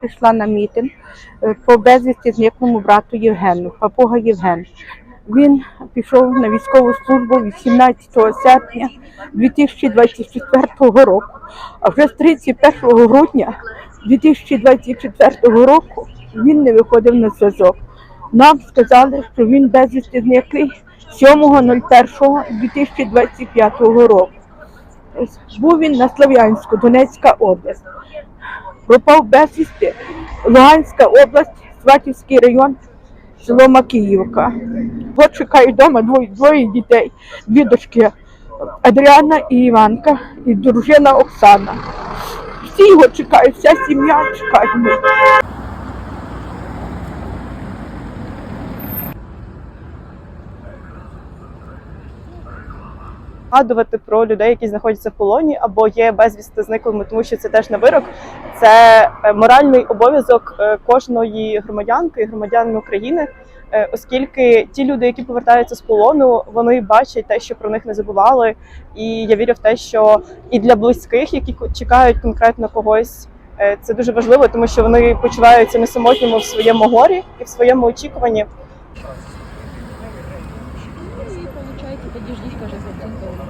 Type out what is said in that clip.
Прийшла на мітинг е, по безвісті зниклому брату Євгену, папуга Євген. Він пішов на військову службу 18 серпня 2024 року, а вже з 31 грудня 2024 року він не виходив на зв'язок. Нам сказали, що він безвісті зниклий 7.01.2025 року. Був він на Слов'янську, Донецька область. Пропав безвісти Луганська область, Сватівський район, село Макіївка. От чекають вдома двоє, двоє дітей, дві дочки Адріана і Іванка, і дружина Оксана. Всі його чекають, вся сім'я чекає. Згадувати про людей, які знаходяться в полоні або є безвісти зниклими, тому що це теж не вирок. Це е, моральний обов'язок е, кожної громадянки і громадянина України, е, оскільки ті люди, які повертаються з полону, вони бачать те, що про них не забували. І я вірю в те, що і для близьких, які чекають конкретно когось. Це дуже важливо, тому що вони почуваються не самотніми в своєму горі і в своєму очікуванні вибираєте, тоді ждіть,